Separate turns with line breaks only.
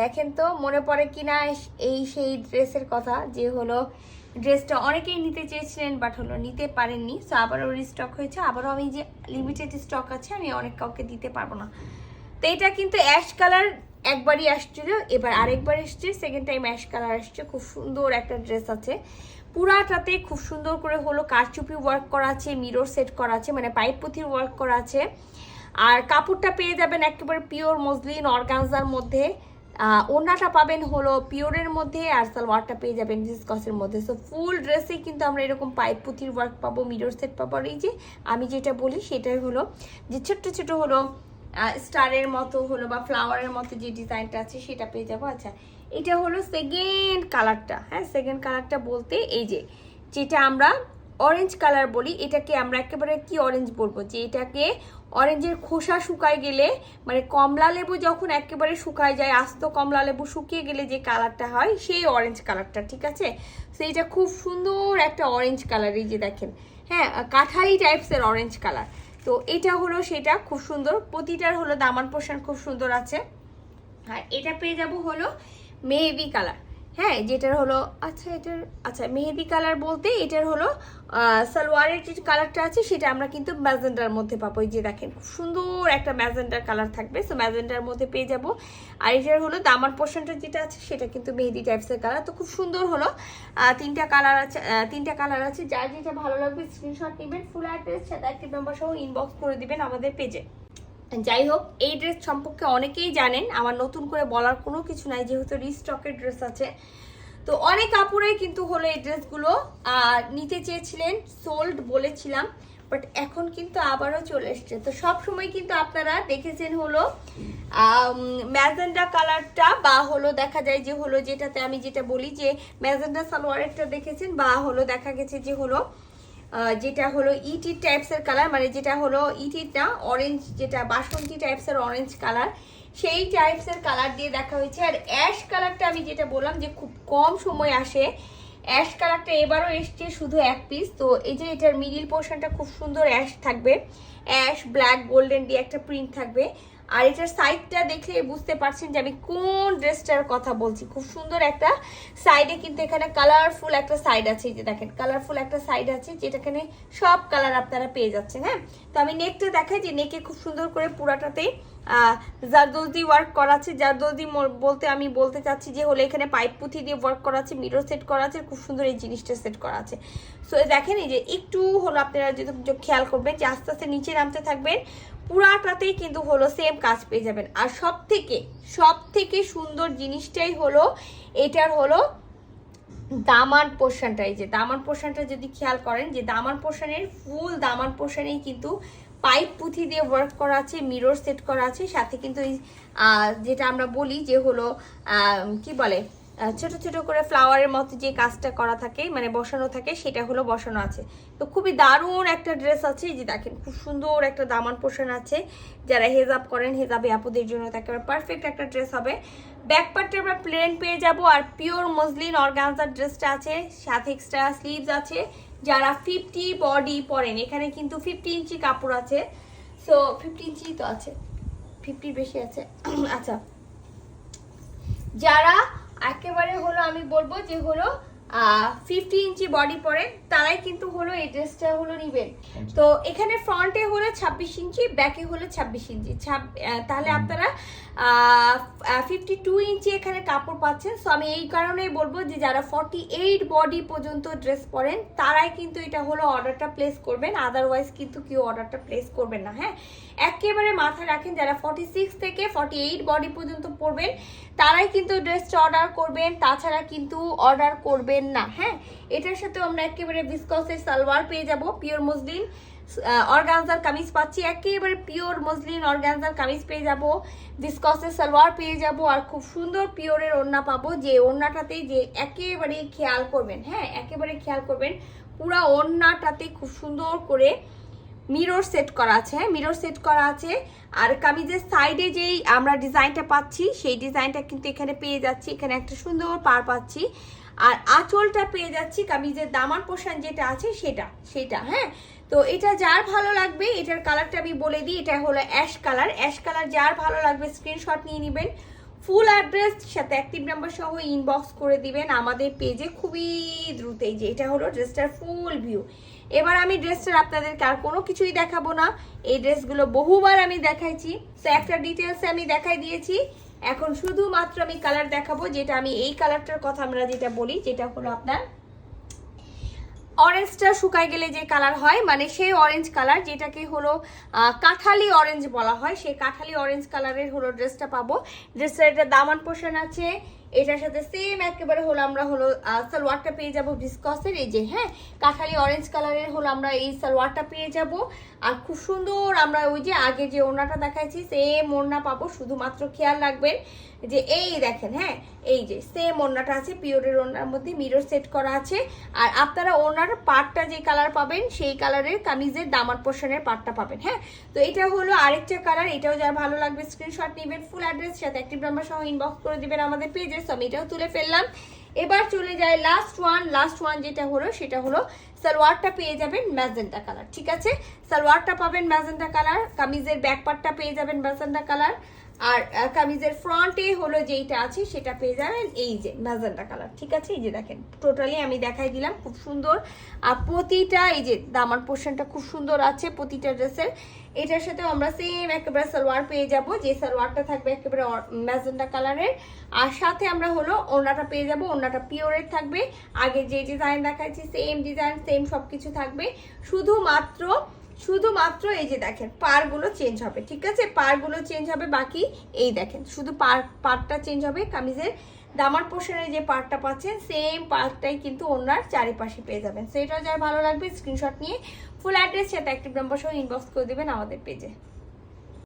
দেখেন তো, মনে পড়ে কিনা এই সেই ড্রেসের কথা যে হলো, ড্রেসটা অনেকেই নিতে চেয়েছিলেন বাট হলো নিতে পারেননি। সো আবারও রিস্টক হয়েছে। আবারও আমি যে লিমিটেড স্টক আছে, আমি অনেক কাউকে দিতে পারব না। তো এটা কিন্তু অ্যাশ কালার একবারই আসছিল। এবার আরেকবার এসছে। সেকেন্ড টাইম অ্যাশ কালার আসছে। খুব সুন্দর একটা ড্রেস আছে। পুরাটাতে খুব সুন্দর করে হলো কারচুপি ওয়ার্ক করা আছে মিরর সেট করা আছে মানে পাইপ পুঁথির ওয়ার্ক করা আছে। আর কাপড়টা পেয়ে যাবেন একেবারে পিওর মসলিন অর্গানজার মধ্যে। আহ, ওড়নাটা পাবেন হলো পিওরের মধ্যে আর সালোয়ারটা পেয়ে যাবেন ডিসকসের মধ্যে। সো ফুল ড্রেসে কিন্তু আমরা এরকম পাইপ পুঁথির ওয়ার্ক পাবো মিরর সেট পাবো। আর এই যে আমি যেটা বলি সেটাই হলো যে ছোট্ট ছোট হলো স্টারের মতো হলো বা ফ্লাওয়ারের মতো যে ডিজাইনটা আছে সেটা পেয়ে যাব। আচ্ছা এটা হলো সেকেন্ড কালারটা হ্যাঁ সেকেন্ড কালারটা বলতে এই যে যেটা আমরা অরেঞ্জ কালার বলি, এটাকে আমরা একেবারে কি অরেঞ্জ বলব? যে এটাকে অরেঞ্জের খোসা শুকায় গেলে মানে কমলা লেবু যখন একেবারে শুকায় যায়, আস্ত কমলা লেবু শুকিয়ে গেলে যে কালারটা হয়, সেই অরেঞ্জ কালারটা ঠিক আছে? এটা খুব সুন্দর একটা অরেঞ্জ কালার এই যে দেখেন। হ্যাঁ কাঠালি টাইপসের অরেঞ্জ কালার তো এটা হলো সেটা, খুব সুন্দর। প্রতিটার হলো দামান পোষণ খুব সুন্দর আছে। আর এটা পেয়ে যাব হলো মেহেদি কালার হ্যাঁ যেটার হলো আচ্ছা এটার আচ্ছা মেহেদি কালার বলতে এটার হলো সালোয়ারের যে কালারটা আছে, সেটা আমরা কিন্তু ম্যাজেন্ডার মধ্যে পাবো। এই যে দেখেন, খুব সুন্দর একটা ম্যাজেন্ডার কালার থাকবে। সো ম্যাজেন্ডার মধ্যে পেয়ে যাব। আর এটার হলো, দামার পোর্শনটা যেটা আছে, সেটা কিন্তু মেহেদি টাইপসের কালার তো খুব সুন্দর হলো তিনটা কালার আছে তিনটা কালার আছে। যার যেটা ভালো লাগবে স্ক্রিনশট নেবেন ফুল অ্যাড্রেস সাথে একটি নাম্বার সহ ইনবক্স করে দিবেন আমাদের পেজে যাই হোক, এই ড্রেস সম্পর্কে অনেকেই জানেন, আমার নতুন করে বলার কোনো কিছু নাই, যেহেতু রিস্টকের ড্রেস আছে। তো অনেক কাপড়েই কিন্তু হলো এই ড্রেসগুলো নিতে চেয়েছিলেন সোল্ড বলেছিলাম বাট এখন কিন্তু আবারও চলে এসছে। তো সব সময় কিন্তু আপনারা দেখেছেন হলো ম্যাজেন্ডা কালারটা, বা হলো দেখা যায় যে হলো যেটাতে আমি যেটা বলি যে ম্যাজেন্ডা সালোয়ারেরটা দেখেছেন, বা হলো দেখা গেছে যে হলো যেটা হলো ইটি টাইপসের কালার মানে যেটা হলো ইটির ইটিটা অরেঞ্জ যেটা বাসন্তী টাইপসের অরেঞ্জ কালার সেই টাইপসের কালার দিয়ে দেখা হয়েছে। আর অ্যাশ কালারটা আমি যেটা বললাম যে খুব কম সময় আসে। অ্যাশ কালারটা এবারও এসছে শুধু এক পিস তো এই যে এটার মিডিল পোর্শনটা খুব সুন্দর অ্যাশ থাকবে। অ্যাশ ব্ল্যাক গোল্ডেন দিয়ে একটা প্রিন্ট থাকবে। আর এটার সাইডটা দেখলে বুঝতে পারছেন যে আমি কোন ড্রেসটার কথা বলছি। খুব সুন্দর একটা সাইডে কিন্তু এখানে কালারফুল একটা সাইড আছে। যে দেখেন কালারফুল একটা সাইড আছে যেটাখানে সব কালার আপনারা পেয়ে যাচ্ছেন হ্যাঁ? তো আমি নেকটা দেখাই যে নেকে খুব সুন্দর করে পুরাটাতেই জারদোজি ওয়ার্ক করা আছে জারদোজি বলতে আমি বলতে চাচ্ছি যে হলো এখানে পাইপ পুঁথি দিয়ে ওয়ার্ক করা আছে মিরর সেট করা আছে খুব সুন্দর এই জিনিসটা সেট করা আছে সো দেখেন এই যে একটু হলো আপনারা যদি খেয়াল করবেন যে আস্তে আস্তে নিচে নামতে থাকবেন, পুরাটাতেই কিন্তু হলো সেম কাজ পেয়ে যাবেন। আর সব থেকে সব থেকে সুন্দর জিনিসটাই হলো, এটার হলো দামান পোর্শনটা। এই যে দামান পোর্শনটা যদি খেয়াল করেন যে দামান পোর্শনের, ফুল দামান পোর্শনেই কিন্তু পাইপ পুঁথি দিয়ে ওয়ার্ক করা আছে মিরর সেট করা আছে, সাথে কিন্তু যেটা আমরা বলি যে হলো কি বলে ছোট ছোট করে ফ্লাওয়ারের মতো যে কাজটা করা থাকে মানে বসানো থাকে, সেটা হলো বসানো আছে। তো খুবই দারুণ একটা ড্রেস আছে, যে দেখেন খুব সুন্দর একটা দামান পোর্শন আছে। যারা হেজাব করেন, হেজাবে আপুদের জন্য তো একেবারে পারফেক্ট একটা ড্রেস হবে। ব্যাক পার্টে আমরা প্লেন পেয়ে যাব, আর পিওর মসলিন অর্গানজার ড্রেসটা আছে, সাথে এক্সট্রা স্লিভস আছে। যারা ফিফটি বডি পরেন, এখানে কিন্তু ফিফটি ইঞ্চি কাপড় আছে। সো ফিফটি ইঞ্চি তো আছে। ফিফটির বেশি আছে। আচ্ছা। যারা একেবারে হলো, আমি বলব যে হলো ফিফটি ইঞ্চি বডি পরে তারাই কিন্তু হলো এই ড্রেসটা হলো নিবেন তো এখানে ফ্রন্টে হলো ছাব্বিশ ইঞ্চি ব্যাকে হলো ছাব্বিশ ইঞ্চি। তাহলে আপনারা ফিফটি টু ইঞ্চি এখানে কাপড় পাচ্ছেন। সো আমি এই কারণেই বলব যে যারা ফর্টি এইট বডি পর্যন্ত ড্রেস পরেন তারাই কিন্তু এটা হলো অর্ডারটা প্লেস করবেন। আদারওয়াইজ কিন্তু কেউ অর্ডারটা প্লেস করবেন না হ্যাঁ? একেবারে মাথায় রাখেন যারা ফর্টি সিক্স থেকে ফর্টি এইট বডি পর্যন্ত পরবেন তারাই কিন্তু ড্রেসটা অর্ডার করবেন। তাছাড়া কিন্তু অর্ডার করবেন না হ্যাঁ? এটার সাথে আমরা একেবারে বিসকসের সালোয়ার পেয়ে যাব পিওর মসলিন অর্গানজার কামিজ পাচ্ছি। একেবারে পিওর মসলিন অর্গানজার কামিজ পেয়ে যাব ডিসকসের সালোয়ার পেয়ে যাব, আর খুব সুন্দর পিওরের ওড়না পাবো, যে ওড়নাটাতে যে একেবারে খেয়াল করবেন হ্যাঁ? একেবারে খেয়াল করবেন, পুরা ওড়নাটাতে খুব সুন্দর করে মিরর সেট করা আছে হ্যাঁ? মিরর সেট করা আছে। আর কামিজের সাইডে যেই আমরা ডিজাইনটা পাচ্ছি, সেই ডিজাইনটা কিন্তু এখানে পেয়ে যাচ্ছি। এখানে একটা সুন্দর পার পাচ্ছি। আর আঁচলটা পেয়ে যাচ্ছি কামিজের দামান পোষণ যেটা আছে, সেটা সেটা হ্যাঁ? তো এটা যার ভালো লাগবে, এটার কালারটা আমি বলে দিই, এটা হলো অ্যাশ কালার অ্যাশ কালার যার ভালো লাগবে স্ক্রিনশট নিয়ে নেবেন। ফুল অ্যাড্রেস, সাথে অ্যাক্টিভ নাম্বার সহ ইনবক্স করে দিবেন আমাদের পেজে খুবই দ্রুত এই যে, এটা হলো ড্রেসটার ফুল ভিউ এবার আমি ড্রেসটার আপনাদেরকে আর কোনো কিছুই দেখাবো না। এই ড্রেসগুলো বহুবার আমি দেখাইছি। তো একটা ডিটেলসে আমি দেখাই দিয়েছি। এখন শুধুমাত্র আমি কালার দেখাবো, যেটা আমি এই কালারটার কথা আমরা যেটা বলি, যেটা হলো আপনার অরেঞ্জটা শুকায় গেলে যে কালার হয় মানে সেই অরেঞ্জ কালার যেটাকে হলো কাঁঠালি অরেঞ্জ বলা হয়, সেই কাঁঠালি অরেঞ্জ কালারের হলো ড্রেসটা পাবো। ড্রেসটার এটা দামান পোষণ আছে এটার সাথে সেম একেবারে হলো আমরা হলো সালোয়ারটা পেয়ে যাব ডিসকসের এই যে হ্যাঁ কাঠালি অরেঞ্জ কালারের হলো আমরা এই সালোয়ারটা পেয়ে যাব। আর খুব সুন্দর আমরা ওই যে আগে যে ওড়নাটা দেখাইছি সেম ওড়না পাবো, শুধুমাত্র খেয়াল রাখবেন যে এই দেখেন হ্যাঁ এই যে সেম ওড়নাটা আছে, পিওরের ওড়নার মধ্যে মিরর সেট করা আছে। আর আপনারা ওড়নার পার্টটা যে কালার পাবেন, সেই কালারের কামিজের দামার পোর্শনের পার্টটা পাবেন হ্যাঁ। তো এটা হলো আরেকটা কালার এটাও যার ভালো লাগবে স্ক্রিনশট নেবেন ফুল অ্যাড্রেস সাথে অ্যাক্টিভ নাম্বার সহ ইনবক্স করে দিবেন আমাদের পেজে সো আমি এটাও তুলে ফেললাম। এবার চলে যায় লাস্ট ওয়ান লাস্ট ওয়ান যেটা হলো, সেটা হলো সালোয়ারটা পেয়ে যাবেন ম্যাজেন্টা কালার, ঠিক আছে? সালোয়ারটা পাবেন ম্যাজেন্টা কালার, কামিজের ব্যাক পার্টটা পেয়ে যাবেন ম্যাজেন্টা কালার। আর কামিজের ফ্রন্টে হলো যেইটা আছে, সেটা পেয়ে যাবেন এই যে ম্যাজেন্টা কালার ঠিক আছে? এই যে দেখেন টোটালি আমি দেখাই দিলাম, খুব সুন্দর। আর প্রতিটা, এই যে দামার পোর্শনটা খুব সুন্দর আছে প্রতিটা ড্রেসের। এটার সাথে আমরা সেম একেবারে সালোয়ার পেয়ে যাব, যে সালোয়ারটা থাকবে একেবারে ম্যাজেন্টা কালারের আর সাথে আমরা হলো ওড়নাটা পেয়ে যাব, ওড়নাটা পিওরের থাকবে। আগে যে ডিজাইন দেখাচ্ছি সেম ডিজাইন সেম সব কিছু থাকবে। শুধুমাত্র শুধুমাত্র এই যে দেখেন পারগুলো চেঞ্জ হবে, ঠিক আছে? পারগুলো চেঞ্জ হবে, বাকি এই দেখেন, শুধু পার পার্টটা চেঞ্জ হবে, কামিজের দামার পোর্শনের যে পার্টটা পাচ্ছেন সেম পার্টটাই কিন্তু ওনার চারিপাশে পেয়ে যাবেন। সেটাও যার ভালো লাগবে স্ক্রিনশট নিয়ে ফুল অ্যাড্রেস সাথে অ্যাক্টিভ নম্বর সহ ইনবক্স করে দেবেন আমাদের পেজে